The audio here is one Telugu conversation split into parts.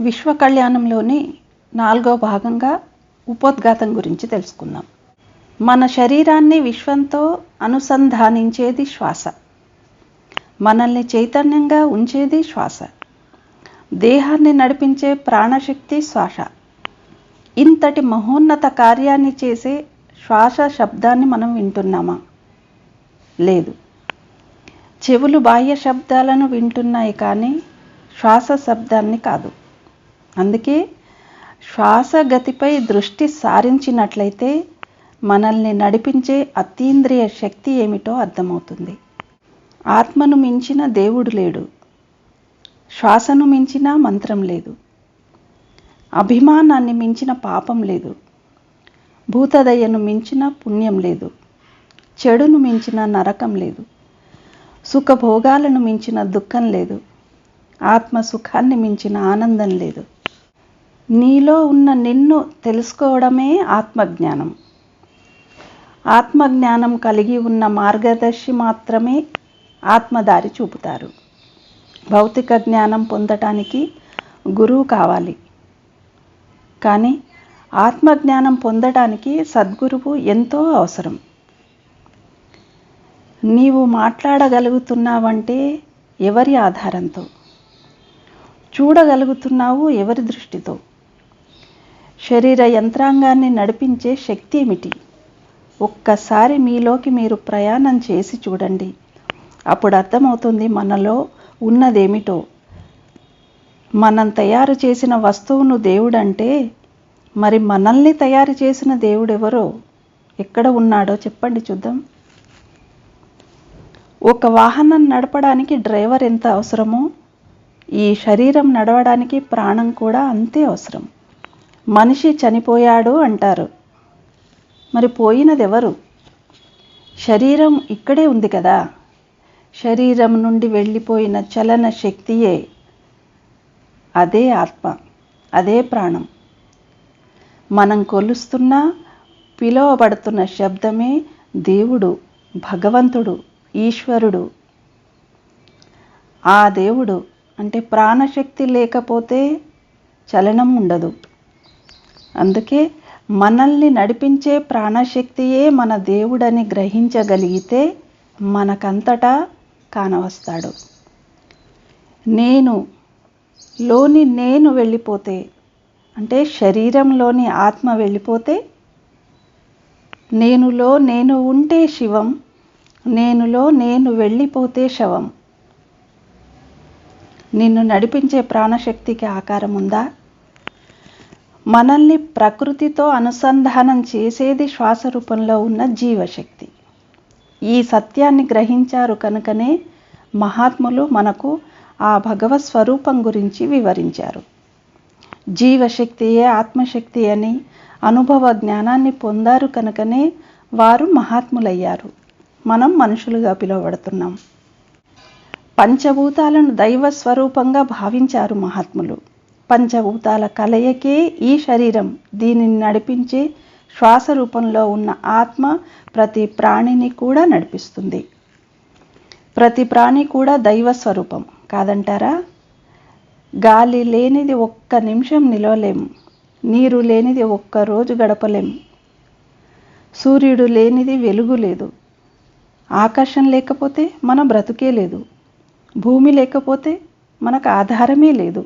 విశ్వ కళ్యాణంలోని నాలుగో భాగంగా ఉపోద్ఘాతం గురించి తెలుసుకుందాం. మన శరీరాన్ని విశ్వంతో అనుసంధానించేది శ్వాస. మనల్ని చైతన్యంగా ఉంచేది శ్వాస. దేహాన్ని నడిపించే ప్రాణశక్తి శ్వాస. ఇంతటి మహోన్నత కార్యాన్ని చేసే శ్వాస శబ్దాన్ని మనం వింటున్నామా? లేదు. చెవులు బాహ్య శబ్దాలను వింటున్నాయి కానీ శ్వాస శబ్దాన్ని కాదు. అందుకే శ్వాస గతిపై దృష్టి సారించినట్లయితే మనల్ని నడిపించే అతీంద్రియ శక్తి ఏమిటో అర్థమవుతుంది. ఆత్మను మించిన దేవుడు లేడు. శ్వాసను మించిన మంత్రం లేదు. అభిమానాన్ని మించిన పాపం లేదు. భూతదయ్యను మించిన పుణ్యం లేదు. చెడును మించిన నరకం లేదు. సుఖభోగాలను మించిన దుఃఖం లేదు. ఆత్మ సుఖాన్ని మించిన ఆనందం లేదు. నీలో ఉన్న నిన్ను తెలుసుకోవడమే ఆత్మజ్ఞానం. ఆత్మజ్ఞానం కలిగి ఉన్న మార్గదర్శి మాత్రమే ఆత్మదారి చూపుతారు. భౌతిక జ్ఞానం పొందటానికి గురువు కావాలి. కానీ ఆత్మజ్ఞానం పొందడానికి సద్గురువు ఎంతో అవసరం. నీవు మాట్లాడగలుగుతున్నావంటే ఎవరి ఆధారంతో? చూడగలుగుతున్నావు ఎవరి దృష్టితో? శరీర యంత్రాంగాన్ని నడిపించే శక్తి ఏమిటి ఒక్కసారి మీలోకి మీరు ప్రయాణం చేసి చూడండి. అప్పుడు అర్థమవుతుంది మనలో ఉన్నదేమిటో. మనం తయారు చేసిన వస్తువును దేవుడంటే మరి మనల్ని తయారు చేసిన దేవుడెవరో ఎక్కడ ఉన్నాడో చెప్పండి చూద్దాం. ఒక వాహనం నడపడానికి డ్రైవర్ ఎంత అవసరమో ఈ శరీరం నడవడానికి ప్రాణం కూడా అంతే అవసరం. మనిషి చనిపోయాడు అంటారు. మరి పోయినది ఎవరు శరీరం ఇక్కడే ఉంది కదా. శరీరం నుండి వెళ్ళిపోయిన చలన శక్తియే అదే ఆత్మ అదే ప్రాణం. మనం కొలుస్తున్న పిలువబడుతున్న శబ్దమే దేవుడు భగవంతుడు ఈశ్వరుడు. ఆ దేవుడు అంటే ప్రాణశక్తి లేకపోతే చలనం ఉండదు. అందుకే మనల్ని నడిపించే ప్రాణశక్తియే మన దేవుడని గ్రహించగలిగితే మనకంతటా కానవస్తాడు. నేను లోని నేను వెళ్ళిపోతే అంటే శరీరంలోని ఆత్మ వెళ్ళిపోతే నేనులో నేను ఉంటే శివం నేనులో నేను వెళ్ళిపోతే శవం. నిన్ను నడిపించే ప్రాణశక్తికి ఆకారం ఉందా మనల్ని ప్రకృతితో అనుసంధానం చేసేది శ్వాస రూపంలో ఉన్న జీవశక్తి. ఈ సత్యాన్ని గ్రహించారు కనుకనే మహాత్ములు మనకు ఆ భగవత్ స్వరూపం గురించి వివరించారు. జీవశక్తియే ఆత్మశక్తి అని అనుభవ జ్ఞానాన్ని పొందారు కనుకనే వారు మహాత్ములయ్యారు. మనం మనుషులుగా పిలువబడుతున్నాం. పంచభూతాలను దైవ స్వరూపంగా భావించారు మహాత్ములు. పంచభూతాల కలయికే ఈ శరీరం దీనిని నడిపించే శ్వాస రూపంలో ఉన్న ఆత్మ ప్రతి ప్రాణిని కూడా నడిపిస్తుంది. ప్రతి ప్రాణి కూడా దైవ స్వరూపం కాదంటారా? గాలి లేనిది ఒక్క నిమిషం నిలవలేం నీరు లేనిది ఒక్క రోజు గడపలేం సూర్యుడు లేనిది వెలుగు లేదు ఆకర్షణ లేకపోతే మన బ్రతుకే లేదు భూమి లేకపోతే మనకు ఆధారమే లేదు.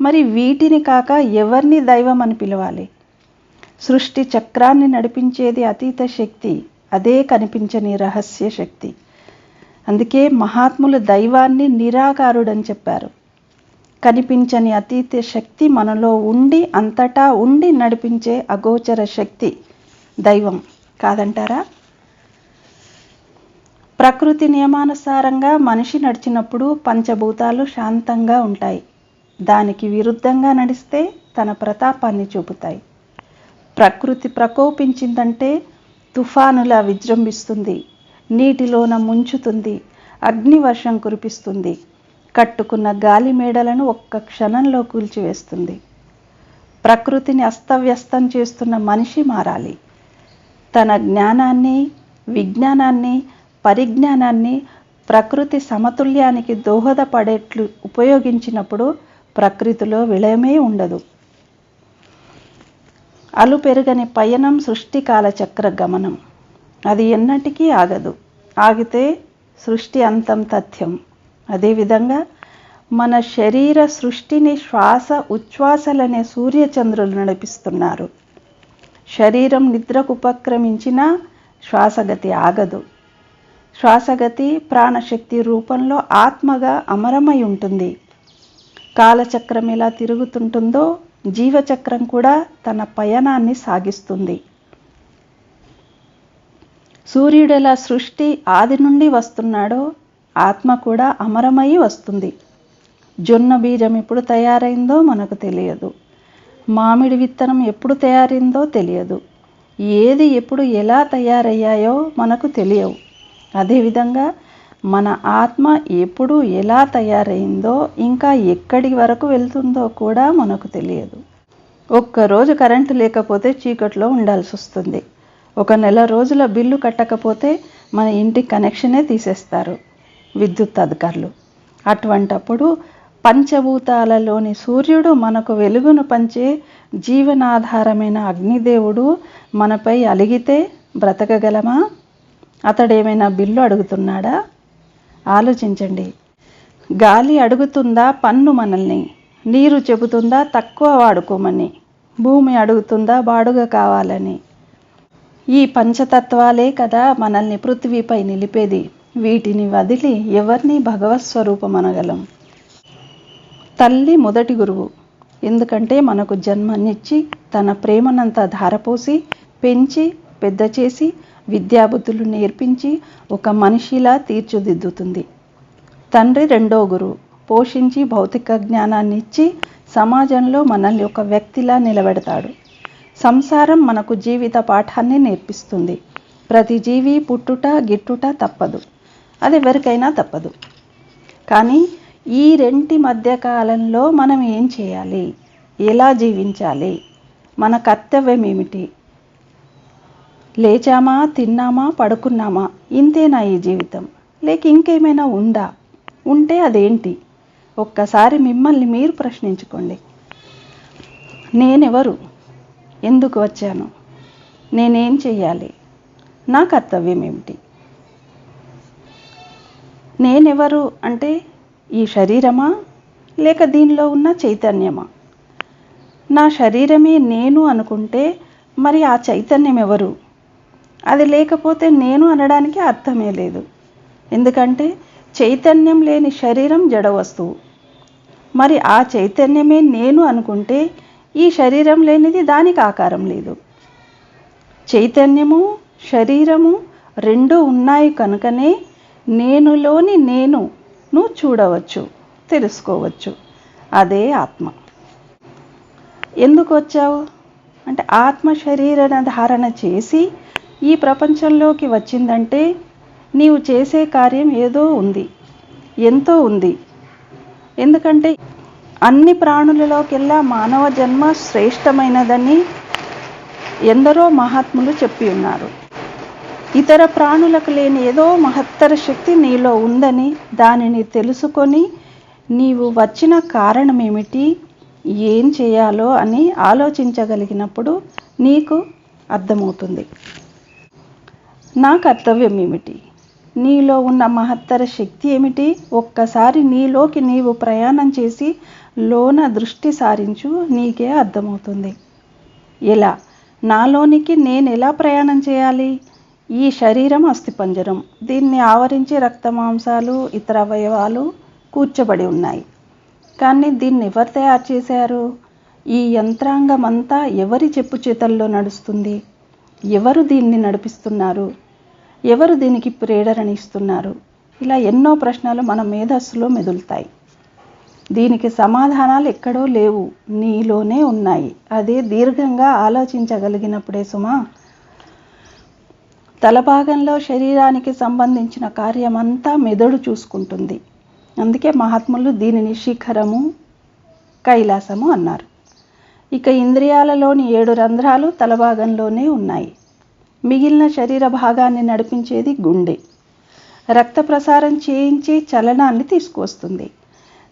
మరి వీటిని కాక ఎవరిని దైవం అని పిలవాలి? సృష్టి చక్రాన్ని నడిపించేది అతీత శక్తి అదే కనిపించని రహస్య శక్తి. అందుకే మహాత్ములు దైవాన్ని నిరాకారుడని చెప్పారు. కనిపించని అతీత శక్తి మనలో ఉండి అంతటా ఉండి నడిపించే అగోచర శక్తి దైవం. కాదంటారా? ప్రకృతి నియమానుసారంగా మనిషి నడిచినప్పుడు పంచభూతాలు శాంతంగా ఉంటాయి. దానికి విరుద్ధంగా నడిస్తే తన ప్రతాపాన్ని చూపుతాయి. ప్రకృతి ప్రకోపించిందంటే తుఫానులా విజృంభిస్తుంది నీటిలోన ముంచుతుంది అగ్నివర్షం కురిపిస్తుంది కట్టుకున్న గాలి మేడలను ఒక్క క్షణంలో కూల్చివేస్తుంది. ప్రకృతిని అస్తవ్యస్తం చేస్తున్న మనిషి మారాలి. తన జ్ఞానాన్ని విజ్ఞానాన్ని పరిజ్ఞానాన్ని ప్రకృతి సమతుల్యానికి దోహదపడేట్లు ఉపయోగించినప్పుడు ప్రకృతిలో విలయమే ఉండదు. అలు పెరుగని పయనం సృష్టి కాలచక్ర గమనం. అది ఎన్నటికీ ఆగదు. ఆగితే సృష్టి అంతం తథ్యం. అదేవిధంగా మన శరీర సృష్టిని శ్వాస ఉచ్ఛ్వాసలనే సూర్యచంద్రులు నడిపిస్తున్నారు. శరీరం నిద్రకు ఉపక్రమించిన శ్వాసగతి ఆగదు. శ్వాసగతి ప్రాణశక్తి రూపంలో ఆత్మగా అమరమై ఉంటుంది. కాలచక్రం ఎలా తిరుగుతుంటుందో జీవచక్రం కూడా తన పయనాన్ని సాగిస్తుంది. సూర్యుడెలా సృష్టి ఆది నుండి వస్తున్నాడో ఆత్మ కూడా అమరమై వస్తుంది. జొన్న బీజం ఎప్పుడు తయారైందో మనకు తెలియదు. మామిడి విత్తనం ఎప్పుడు తయారైందో తెలియదు. ఏది ఎప్పుడు ఎలా తయారయ్యాయో మనకు తెలియవు. అదేవిధంగా మన ఆత్మ ఎప్పుడు ఎలా తయారైందో ఇంకా ఎక్కడి వరకు వెళ్తుందో కూడా మనకు తెలియదు. ఒక్కరోజు కరెంటు లేకపోతే చీకట్లో ఉండాల్సి వస్తుంది ఒక నెల రోజుల బిల్లు కట్టకపోతే మన ఇంటి కనెక్షనే తీసేస్తారు విద్యుత్ అధికారులు. అటువంటప్పుడు పంచభూతాలలోని సూర్యుడు మనకు వెలుగును పంచే జీవనాధారమైన అగ్నిదేవుడు మనపై అలిగితే బ్రతకగలమా? అతడేమైనా బిల్లు అడుగుతున్నాడా? ఆలోచించండి. గాలి అడుగుతుందా పన్ను మనల్ని? నీరు చెబుతుందా తక్కువ వాడుకోమని? భూమి అడుగుతుందా బాడుగ కావాలని? ఈ పంచతత్వాలే కదా మనల్ని పృథ్వీపై నిలిపేది. వీటిని వదిలి ఎవరిని భగవత్ స్వరూపమనగలం తల్లి మొదటి గురువు. ఎందుకంటే మనకు జన్మనిచ్చి తన ప్రేమనంతా ధారపోసి పెంచి పెద్ద చేసి విద్యాబుద్ధులు నేర్పించి ఒక మనిషిలా తీర్చిదిద్దుతుంది. తండ్రి రెండో గురువు పోషించి భౌతిక జ్ఞానాన్ని ఇచ్చి సమాజంలో మనల్ని ఒక వ్యక్తిలా నిలబెడతాడు. సంసారం మనకు జీవిత పాఠాన్ని నేర్పిస్తుంది. ప్రతి జీవి పుట్టుట గిట్టుట తప్పదు. అది ఎవరికైనా తప్పదు. కానీ ఈ రెంటి మధ్య కాలంలో మనం ఏం చేయాలి? ఎలా జీవించాలి? మన కర్తవ్యం ఏమిటి? లేచామా తిన్నామా పడుకున్నామా? ఇంతేనా ఈ జీవితం? లేక ఇంకేమైనా ఉందా? ఉంటే అదేంటి? ఒక్కసారి మిమ్మల్ని మీరు ప్రశ్నించుకోండి. నేనెవరు? ఎందుకు వచ్చాను? నేనేం చెయ్యాలి? నా కర్తవ్యం ఏమిటి? నేనెవరు అంటే ఈ శరీరమా? లేక దీనిలో ఉన్న చైతన్యమా? నా శరీరమే నేను అనుకుంటే మరి ఆ చైతన్యం ఎవరు? అది లేకపోతే నేను అనడానికి అర్థమే లేదు. ఎందుకంటే చైతన్యం లేని శరీరం జడ వస్తువు. మరి ఆ చైతన్యమే నేను అనుకుంటే ఈ శరీరం లేనిది దానికి ఆకారం లేదు. చైతన్యము శరీరము రెండు ఉన్నాయి కనుకనే నేనులోని నేనును చూడవచ్చు తెలుసుకోవచ్చు. అదే ఆత్మ. ఎందుకు వచ్చావు? అంటే ఆత్మ శరీరణ ధారణ చేసి ఈ ప్రపంచంలోకి వచ్చిందంటే నీవు చేసే కార్యం ఏదో ఉంది ఎంతో ఉంది. ఎందుకంటే అన్ని ప్రాణులలోకెల్లా మానవ జన్మ శ్రేష్టమైనదని ఎందరో మహాత్ములు చెప్పి ఉన్నారు. ఇతర ప్రాణులకు లేని ఏదో మహత్తర శక్తి నీలో ఉందని దానిని తెలుసుకొని నీవు వచ్చిన కారణం ఏమిటి ఏం చేయాలో అని ఆలోచించగలిగినప్పుడు నీకు అర్థమవుతుంది. నా కర్తవ్యం ఏమిటి నీలో ఉన్న మహత్తర శక్తి ఏమిటి? ఒక్కసారి నీలోకి నీవు ప్రయాణం చేసి లోన దృష్టి సారించు నీకే అర్థమవుతుంది. ఎలా? నాలోనికి నేను ఎలా ప్రయాణం చేయాలి? ఈ శరీరం అస్థిపంజరం. దీన్ని ఆవరించి రక్త మాంసాలు ఇతర అవయవాలు కూర్చబడి ఉన్నాయి. కానీ దీన్ని ఎవరు తయారు చేశారు? ఈ యంత్రాంగం అంతా ఎవరి చెప్పు చేతల్లో నడుస్తుంది? ఎవరు దీన్ని నడిపిస్తున్నారు? ఎవరు దీనికి ప్రేరణ ఇస్తున్నారు? ఇలా ఎన్నో ప్రశ్నలు మన మేధస్సులో మెదులుతాయి. దీనికి సమాధానాలు ఎక్కడో లేవు నీలోనే ఉన్నాయి. అదే దీర్ఘంగా ఆలోచించగలిగినప్పుడే సుమా. తలభాగంలో శరీరానికి సంబంధించిన కార్యమంతా మెదడు చూసుకుంటుంది. అందుకే మహాత్ములు దీనిని శిఖరము కైలాసము అన్నారు. ఇక ఇంద్రియాలలోని ఏడు రంధ్రాలు తలభాగంలోనే ఉన్నాయి. మిగిలిన శరీర భాగాన్ని నడిపించేది గుండె. రక్త ప్రసారం చేయించి చలనాన్ని తీసుకువస్తుంది.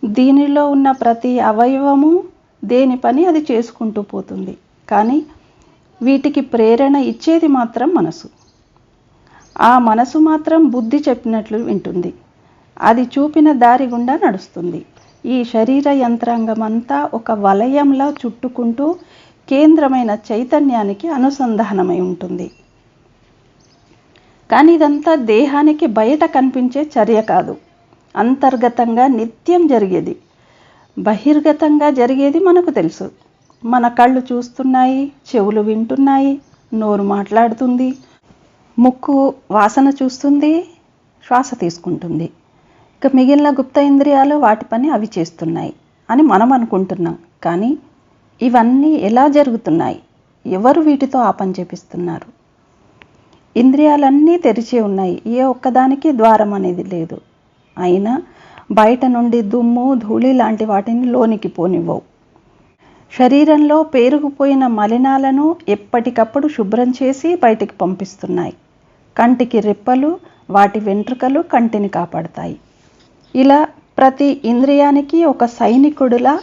దీనిలో ఉన్న ప్రతి అవయవము దేని పని అది చేసుకుంటూ పోతుంది. కానీ వీటికి ప్రేరణ ఇచ్చేది మాత్రం మనసు. ఆ మనసు మాత్రం బుద్ధి చెప్పినట్లు వింటుంది. అది చూపిన దారి గుండా నడుస్తుంది. ఈ శరీర యంత్రాంగమంతా ఒక వలయంలా చుట్టుకుంటూ కేంద్రమైన చైతన్యానికి అనుసంధానమై ఉంటుంది. కానీ ఇదంతా దేహానికి బయట కనిపించే చర్య కాదు. అంతర్గతంగా నిత్యం జరిగేది. బహిర్గతంగా జరిగేది మనకు తెలుసు. మన కళ్ళు చూస్తున్నాయి చెవులు వింటున్నాయి నోరు మాట్లాడుతుంది ముక్కు వాసన చూస్తుంది శ్వాస తీసుకుంటుంది. ఇక మిగిలిన గుప్త ఇంద్రియాలు వాటి పని అవి చేస్తున్నాయి అని మనం అనుకుంటున్నాం. కానీ ఇవన్నీ ఎలా జరుగుతున్నాయి? ఎవరు వీటితో ఆ పని చేపిస్తున్నారు? ఇంద్రియాలన్నీ తెరిచే ఉన్నాయి. ఏ ఒక్కదానికి ద్వారం అనేది లేదు. అయినా బయట నుండి దుమ్ము ధూళి లాంటి వాటిని లోనికి పోనివ్వవు. శరీరంలో పేరుకుపోయిన మలినాలను ఎప్పటికప్పుడు శుభ్రం చేసి బయటికి పంపిస్తున్నాయి. కంటికి రెప్పలు వాటి వెంట్రుకలు కంటిని కాపాడతాయి. ఇలా ప్రతి ఇంద్రియానికి ఒక సైనికుడిలా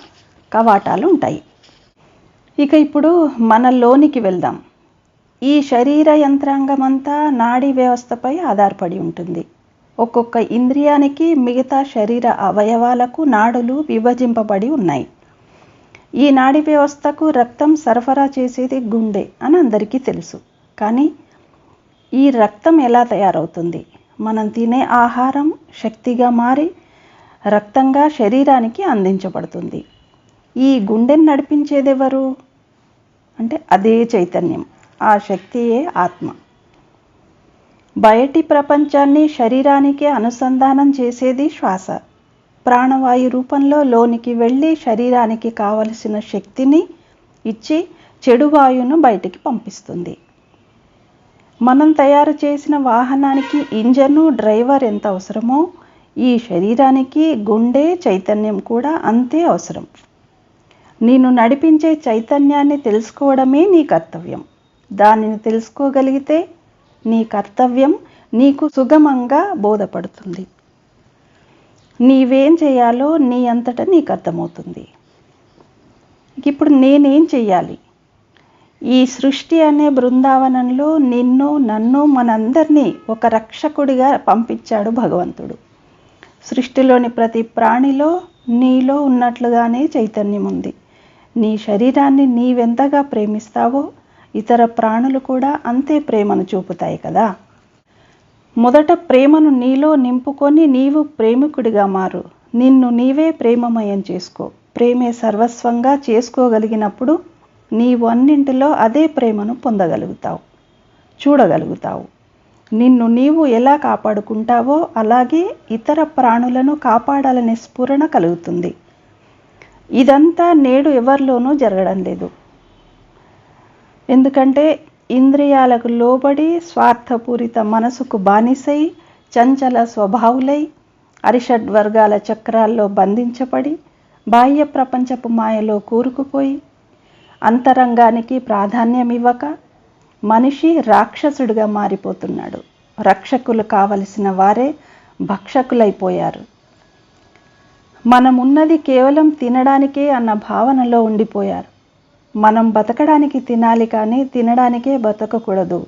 కవాటాలు ఉంటాయి. ఇక ఇప్పుడు మన లోనికి వెళ్దాం. ఈ శరీర యంత్రాంగమంతా నాడీ వ్యవస్థపై ఆధారపడి ఉంటుంది. ఒక్కొక్క ఇంద్రియానికి మిగతా శరీర అవయవాలకు నాడులు విభజింపబడి ఉన్నాయి. ఈ నాడీ వ్యవస్థకు రక్తం సరఫరా చేసేది గుండె అని అందరికీ తెలుసు. కానీ ఈ రక్తం ఎలా తయారవుతుంది? మనం తినే ఆహారం శక్తిగా మారి రక్తంగా శరీరానికి అందించబడుతుంది. ఈ గుండెని నడిపించేది ఎవరు అంటే అదే చైతన్యం. ఆ శక్తియే ఆత్మ. బయటి ప్రపంచాన్ని శరీరానికి అనుసంధానం చేసేది శ్వాస. ప్రాణవాయు రూపంలో లోనికి వెళ్ళి శరీరానికి కావలసిన శక్తిని ఇచ్చి చెడు వాయువును బయటికి పంపిస్తుంది. మనం తయారు చేసిన వాహనానికి ఇంజను డ్రైవర్ ఎంత అవసరమో ఈ శరీరానికి గుండె చైతన్యం కూడా అంతే అవసరం. నేను నడిపించే చైతన్యాన్ని తెలుసుకోవడమే నీ కర్తవ్యం. దానిని తెలుసుకోగలిగితే నీ కర్తవ్యం నీకు సుగమంగా బోధపడుతుంది. నీవేం చేయాలో నీ అంతటా నీకు అర్థమవుతుంది. ఇప్పుడు నేనేం చెయ్యాలి? ఈ సృష్టి అనే బృందావనంలో నిన్ను నన్ను మనందరినీ ఒక రక్షకుడిగా పంపించాడు భగవంతుడు. సృష్టిలోని ప్రతి ప్రాణిలో నీలో ఉన్నట్లుగానే చైతన్యం ఉంది. నీ శరీరాన్ని నీవెంతగా ప్రేమిస్తావో ఇతర ప్రాణులు కూడా అంతే ప్రేమను చూపుతాయి కదా. మొదట ప్రేమను నీలో నింపుకొని నీవు ప్రేమికుడిగా మారు. నిన్ను నీవే ప్రేమమయం చేసుకో. ప్రేమే సర్వస్వంగా చేసుకోగలిగినప్పుడు నీవు అన్నింటిలో అదే ప్రేమను పొందగలుగుతావు చూడగలుగుతావు. నిన్ను నీవు ఎలా కాపాడుకుంటావో అలాగే ఇతర ప్రాణులను కాపాడాలనే స్ఫురణ కలుగుతుంది. ఇదంతా నేడు ఎవరిలోనూ జరగడం లేదు. ఎందుకంటే ఇంద్రియాలకు లోబడి స్వార్థపూరిత మనసుకు బానిసై చంచల స్వభావులై అరిషడ్ వర్గాల చక్రాల్లో బంధించబడి బాహ్య ప్రపంచపు మాయలో కూరుకుపోయి అంతరంగానికి ప్రాధాన్యం ఇవ్వక మనిషి రాక్షసుడిగా మారిపోతున్నాడు. రక్షకులు కావలసిన వారే భక్షకులైపోయారు. మనమున్నది కేవలం తినడానికే అన్న భావనలో ఉండిపోయారు. మనం బతకడానికి తినాలి కానీ తినడానికే బతకకూడదు.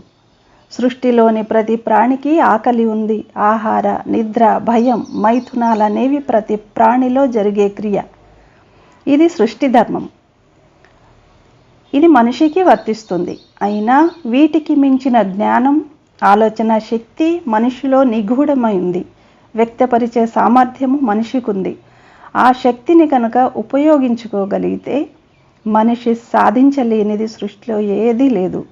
సృష్టిలోని ప్రతి ప్రాణికి ఆకలి ఉంది. ఆహార నిద్ర భయం మైథునాలనేవి ప్రతి ప్రాణిలో జరిగే క్రియ. ఇది సృష్టి ధర్మం. ఇది మనిషికి వర్తిస్తుంది. అయినా వీటికి మించిన జ్ఞానం ఆలోచన శక్తి మనిషిలో నిగూఢమై ఉంది. వ్యక్తపరిచే సామర్థ్యము మనిషికి ఉంది ఆ శక్తిని కనుక ఉపయోగించుకోగలిగితే మనిషి సాధించలేనిది సృష్టిలో ఏదీ లేదు.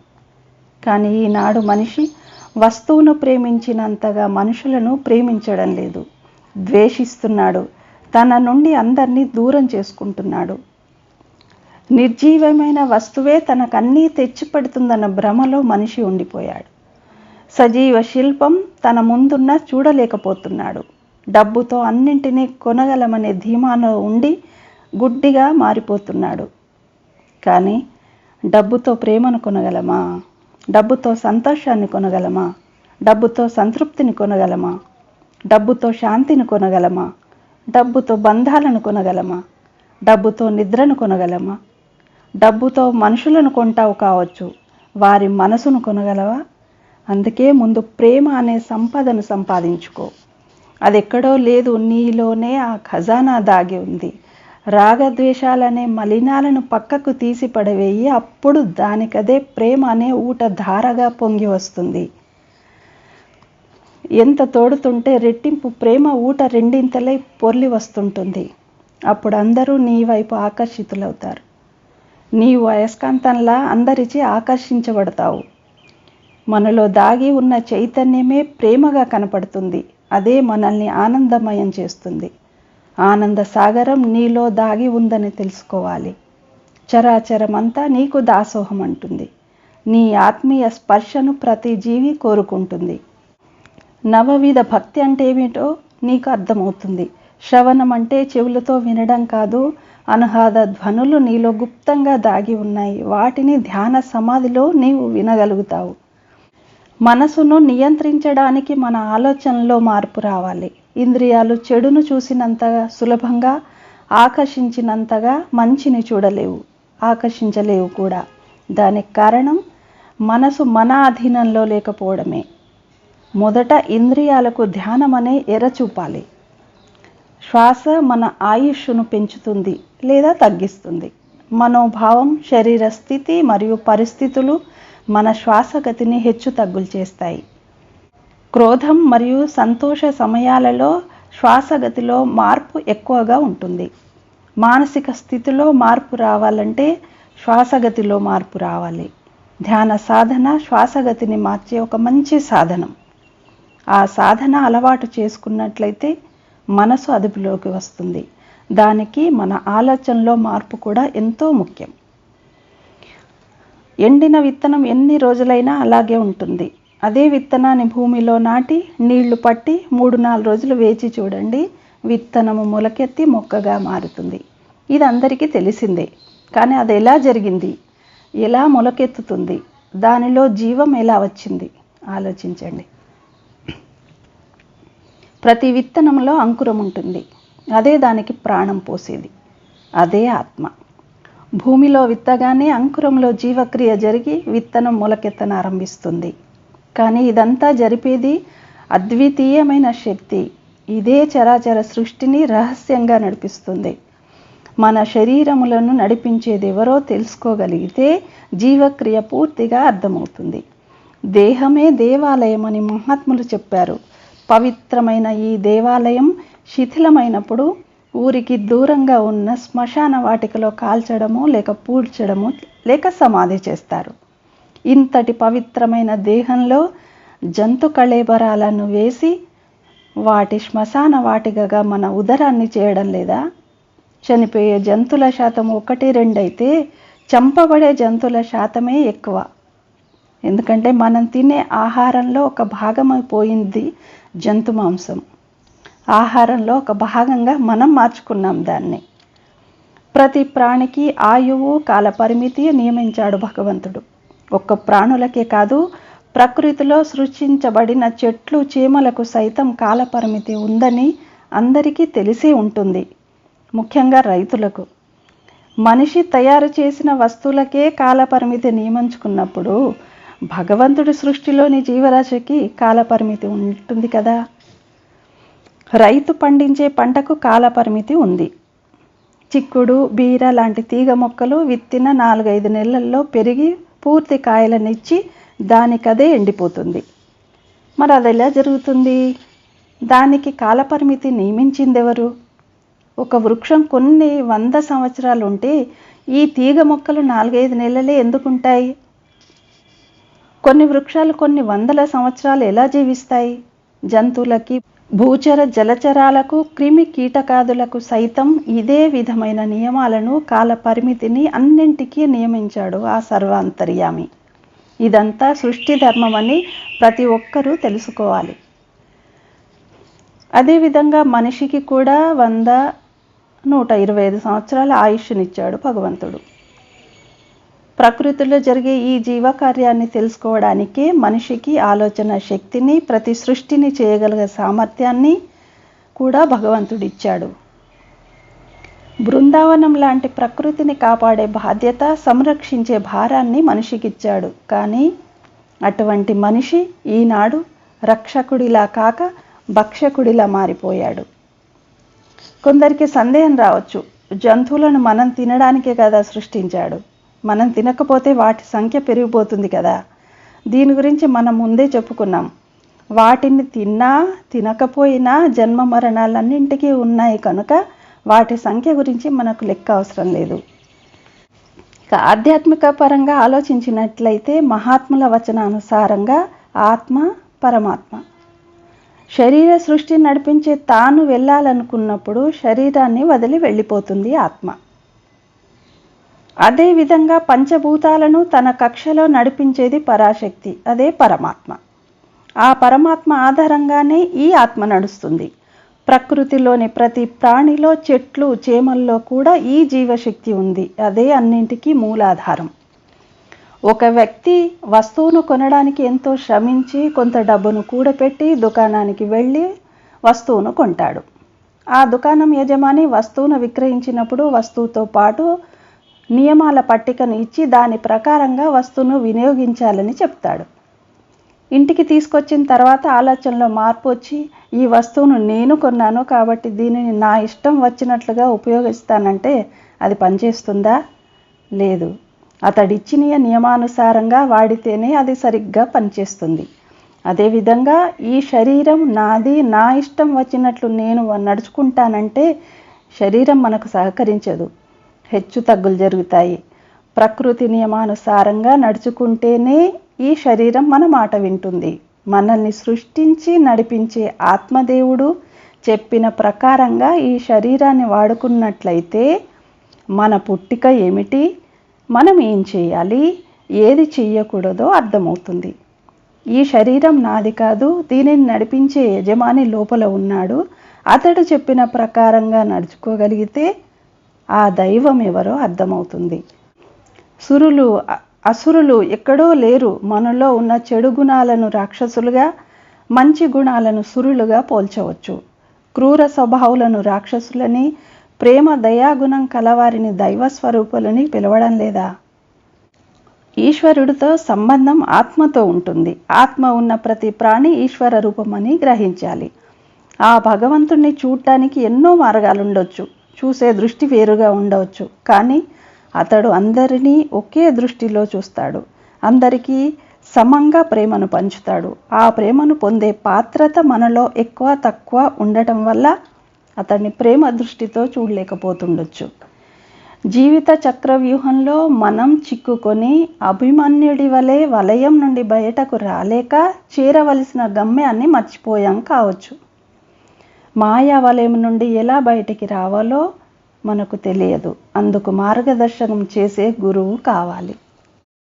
కానీ ఈనాడు మనిషి వస్తువును ప్రేమించినంతగా మనుషులను ప్రేమించడం లేదు. ద్వేషిస్తున్నాడు. తన నుండి అందరినీ దూరం చేసుకుంటున్నాడు. నిర్జీవమైన వస్తువే తనకన్నీ తెచ్చిపెడుతుందన్న భ్రమలో మనిషి ఉండిపోయాడు. సజీవ శిల్పం తన ముందున్న చూడలేకపోతున్నాడు. డబ్బుతో అన్నింటినీ కొనగలమనే ధీమాలో ఉండి గుడ్డిగా మారిపోతున్నాడు. కానీ డబ్బుతో ప్రేమను కొనగలమా? డబ్బుతో సంతోషాన్ని కొనగలమా? డబ్బుతో సంతృప్తిని కొనగలమా? డబ్బుతో శాంతిని కొనగలమా? డబ్బుతో బంధాలను కొనగలమా? డబ్బుతో నిద్రను కొనగలమా? డబ్బుతో మనుషులను కొంటావు కావచ్చు. వారి మనసును కొనగలవా? అందుకే ముందు ప్రేమ అనే సంపదను సంపాదించుకో. అది ఎక్కడో లేదు నీలోనే ఆ ఖజానా దాగి ఉంది. రాగద్వేషాలనే మలినాలను పక్కకు తీసి పడవేయి అప్పుడు దానికదే ప్రేమ అనే ఊట ధారగా పొంగి వస్తుంది. ఎంత తోడుతుంటే రెట్టింపు ప్రేమ ఊట రెండింతలై పొర్లి వస్తుంటుంది. అప్పుడు అందరూ నీ వైపు ఆకర్షితులవుతారు. నీవు అయస్కాంతంలా అందరిచే ఆకర్షించబడతావు. మనలో దాగి ఉన్న చైతన్యమే ప్రేమగా కనపడుతుంది. అదే మనల్ని ఆనందమయం చేస్తుంది. ఆనంద సాగరం నీలో దాగి ఉందని తెలుసుకోవాలి. చరాచరమంతా నీకు దాసోహం అంటుంది నీ ఆత్మీయ స్పర్శను ప్రతి జీవి కోరుకుంటుంది. నవవిధ భక్తి అంటే ఏమిటో నీకు అర్థమవుతుంది. శ్రవణం అంటే చెవులతో వినడం కాదు. అనుహాద ధ్వనులు నీలో గుప్తంగా దాగి ఉన్నాయి. వాటిని ధ్యాన సమాధిలో నీవు వినగలుగుతావు. మనసును నియంత్రించడానికి మన ఆలోచనలో మార్పు రావాలి. ఇంద్రియాలు చెడును చూసినంతగా సులభంగా ఆకర్షించినంతగా మంచిని చూడలేవు ఆకర్షించలేవు కూడా. దానికి కారణం మనసు మన అధీనంలో లేకపోవడమే. మొదట ఇంద్రియాలకు ధ్యానం అనే ఎర చూపాలి. శ్వాస మన ఆయుష్ను పెంచుతుంది లేదా తగ్గిస్తుంది. మనోభావం శరీర స్థితి మరియు పరిస్థితులు మన శ్వాసగతిని హెచ్చు తగ్గులు చేస్తాయి. క్రోధం మరియు సంతోష సమయాలలో శ్వాసగతిలో మార్పు ఎక్కువగా ఉంటుంది. మానసిక స్థితిలో మార్పు రావాలంటే శ్వాసగతిలో మార్పు రావాలి. ధ్యాన సాధన శ్వాసగతిని మార్చే ఒక మంచి సాధనం. ఆ సాధన అలవాటు చేసుకున్నట్లయితే మనసు అదుపులోకి వస్తుంది. దానికి మన ఆలోచనలో మార్పు కూడా ఎంతో ముఖ్యం. ఎండిన విత్తనం ఎన్ని రోజులైనా అలాగే ఉంటుంది. అదే విత్తనాన్ని భూమిలో నాటి నీళ్ళు పట్టి మూడు నాలుగు రోజులు వేచి చూడండి. విత్తనము మొలకెత్తి మొక్కగా మారుతుంది. ఇది అందరికీ తెలిసిందే. కానీ అది ఎలా జరిగింది? ఎలా మొలకెత్తుతుంది? దానిలో జీవం ఎలా వచ్చింది? ఆలోచించండి. ప్రతి విత్తనంలో అంకురం ఉంటుంది. అదే దానికి ప్రాణం పోసేది. అదే ఆత్మ. భూమిలో విత్తగానే అంకురంలో జీవక్రియ జరిగి విత్తనం మొలకెత్తన ఆరంభిస్తుంది కానీ ఇదంతా జరిపేది అద్వితీయమైన శక్తి. ఇదే చరాచర సృష్టిని రహస్యంగా నడిపిస్తుంది. మన శరీరములను నడిపించేది ఎవరో తెలుసుకోగలిగితే జీవక్రియ పూర్తిగా అర్థమవుతుంది. దేహమే దేవాలయం అని మహాత్ములు చెప్పారు. పవిత్రమైన ఈ దేవాలయం శిథిలమైనప్పుడు ఊరికి దూరంగా ఉన్న శ్మశాన వాటికలో కాల్చడము లేక పూడ్చడము లేక సమాధి చేస్తారు. ఇంతటి పవిత్రమైన దేహంలో జంతు కళేబరాలను వేసి వాటి శ్మశాన వాటికగా మన ఉదరాన్ని చేయడం లేదా? చనిపోయే జంతువుల శాతం ఒకటి రెండైతే చంపబడే జంతువుల శాతమే ఎక్కువ. ఎందుకంటే మనం తినే ఆహారంలో ఒక భాగమైపోయింది జంతు మాంసం. ఆహారంలో ఒక భాగంగా మనం మార్చుకున్నాం దాన్ని. ప్రతి ప్రాణికి ఆయువు కాలపరిమితి నియమించాడు భగవంతుడు. ఒక్క ప్రాణులకే కాదు ప్రకృతిలో సృష్టించబడిన చెట్లు చీమలకు సైతం కాలపరిమితి ఉందని అందరికీ తెలిసే ఉంటుంది ముఖ్యంగా రైతులకు. మనిషి తయారు చేసిన వస్తువులకే కాలపరిమితి నియమించుకున్నప్పుడు భగవంతుడి సృష్టిలోని జీవరాశికి కాలపరిమితి ఉంటుంది కదా. రైతు పండించే పంటకు కాలపరిమితి ఉంది. చిక్కుడు బీర లాంటి తీగ మొక్కలు విత్తిన నాలుగైదు నెలల్లో పెరిగి పూర్తి కాయలనిచ్చి దానికదే ఎండిపోతుంది. మరి అది ఎలా జరుగుతుంది? దానికి కాలపరిమితి నియమించిందెవరు? ఒక వృక్షం కొన్ని వంద సంవత్సరాలు ఉంటే ఈ తీగ మొక్కలు నాలుగైదు నెలలే ఎందుకుంటాయి? కొన్ని వృక్షాలు కొన్ని వందల సంవత్సరాలు ఎలా జీవిస్తాయి? జంతువులకి భూచర జలచరాలకు క్రిమి కీటకాదులకు సైతం ఇదే విధమైన నియమాలను కాల పరిమితిని అన్నింటికీ నియమించాడు ఆ సర్వాంతర్యామి. ఇదంతా సృష్టి ధర్మమని ప్రతి ఒక్కరూ తెలుసుకోవాలి. అదేవిధంగా మనిషికి కూడా వంద నూట ఇరవై ఐదు సంవత్సరాల ఆయుష్నిచ్చాడు భగవంతుడు. ప్రకృతిలో జరిగే ఈ జీవకార్యాన్ని తెలుసుకోవడానికే మనిషికి ఆలోచన శక్తిని ప్రతి సృష్టిని చేయగలిగే సామర్థ్యాన్ని కూడా భగవంతుడిచ్చాడు. బృందావనం లాంటి ప్రకృతిని కాపాడే బాధ్యత సంరక్షించే భారాన్ని మనిషికిచ్చాడు. కానీ అటువంటి మనిషి ఈనాడు రక్షకుడిలా కాక భక్షకుడిలా మారిపోయాడు. కొందరికి సందేహం రావచ్చు జంతువులను మనం తినడానికే కదా సృష్టించాడు. మనం తినకపోతే వాటి సంఖ్య పెరిగిపోతుంది కదా. దీని గురించి మనం ముందే చెప్పుకున్నాం. వాటిని తిన్నా తినకపోయినా జన్మ మరణాలన్నింటికీ ఉన్నాయి కనుక వాటి సంఖ్య గురించి మనకు లెక్క అవసరం లేదు. ఇక ఆధ్యాత్మిక పరంగా ఆలోచించినట్లయితే మహాత్ముల వచనానుసారంగా ఆత్మ పరమాత్మ. శరీర సృష్టి నడిపించే తాను వెళ్ళాలనుకున్నప్పుడు శరీరాన్ని వదిలి వెళ్ళిపోతుంది ఆత్మ. అదేవిధంగా పంచభూతాలను తన కక్షలో నడిపించేది పరాశక్తి అదే పరమాత్మ. ఆ పరమాత్మ ఆధారంగానే ఈ ఆత్మ నడుస్తుంది. ప్రకృతిలోని ప్రతి ప్రాణిలో చెట్లు చేమల్లో కూడా ఈ జీవశక్తి ఉంది. అదే అన్నింటికీ మూలాధారం. ఒక వ్యక్తి వస్తువును కొనడానికి ఎంతో శ్రమించి కొంత డబ్బును కూడపెట్టి దుకాణానికి వెళ్ళి వస్తువును కొంటాడు. ఆ దుకాణం యజమాని వస్తువును విక్రయించినప్పుడు వస్తువుతో పాటు నియమాల పట్టికను ఇచ్చి దాని ప్రకారంగా వస్తువును వినియోగించాలని చెప్తాడు. ఇంటికి తీసుకొచ్చిన తర్వాత ఆలోచనలో మార్పు వచ్చి ఈ వస్తువును నేను కొన్నాను కాబట్టి దీనిని నా ఇష్టం వచ్చినట్లుగా ఉపయోగిస్తానంటే అది పనిచేస్తుందా? లేదు. అతడిచ్చిన నియమానుసారంగా వాడితేనే అది సరిగ్గా పనిచేస్తుంది. అదేవిధంగా ఈ శరీరం నాది నా ఇష్టం వచ్చినట్లు నేను నడుచుకుంటానంటే శరీరం మనకు సహకరించదు. హెచ్చు తగ్గులు జరుగుతాయి. ప్రకృతి నియమానుసారంగా నడుచుకుంటేనే ఈ శరీరం మన మాట వింటుంది. మనల్ని సృష్టించి నడిపించే ఆత్మదేవుడు చెప్పిన ప్రకారంగా ఈ శరీరాన్ని వాడుకున్నట్లయితే మన పుట్టిక ఏమిటి? మనం ఏం చేయాలి? ఏది చెయ్యకూడదో అర్థమవుతుంది. ఈ శరీరం నాది కాదు దీనిని నడిపించే యజమాని లోపల ఉన్నాడు. అతడు చెప్పిన ప్రకారంగా నడుచుకోగలిగితే ఆ దైవం ఎవరో అర్థమవుతుంది. సురులు అసురులు ఎక్కడో లేరు. మనలో ఉన్న చెడు గుణాలను రాక్షసులుగా మంచి గుణాలను సురులుగా పోల్చవచ్చు. క్రూర స్వభావులను రాక్షసులని ప్రేమ దయాగుణం కలవారిని దైవ స్వరూపులని పిలవడం లేదా? ఈశ్వరుడితో సంబంధం ఆత్మతో ఉంటుంది. ఆత్మ ఉన్న ప్రతి ప్రాణి ఈశ్వర రూపమని గ్రహించాలి. ఆ భగవంతుణ్ణి చూడటానికి ఎన్నో మార్గాలుండొచ్చు. చూసే దృష్టి వేరుగా ఉండవచ్చు. కానీ అతడు అందరినీ ఒకే దృష్టిలో చూస్తాడు. అందరికీ సమంగా ప్రేమను పంచుతాడు. ఆ ప్రేమను పొందే పాత్రత మనలో ఎక్కువ తక్కువ ఉండటం వల్ల అతన్ని ప్రేమ దృష్టితో చూడలేకపోతుండొచ్చు. జీవిత చక్రవ్యూహంలో మనం చిక్కుకొని అభిమన్యుడి వలె వలయం నుండి బయటకు రాలేక చేరవలసిన గమ్యాన్ని మర్చిపోయాం కావచ్చు. మాయా వలయం నుండి ఎలా బయటికి రావాలో మనకు తెలియదు. అందుకు మార్గదర్శనం చేసే గురువు కావాలి.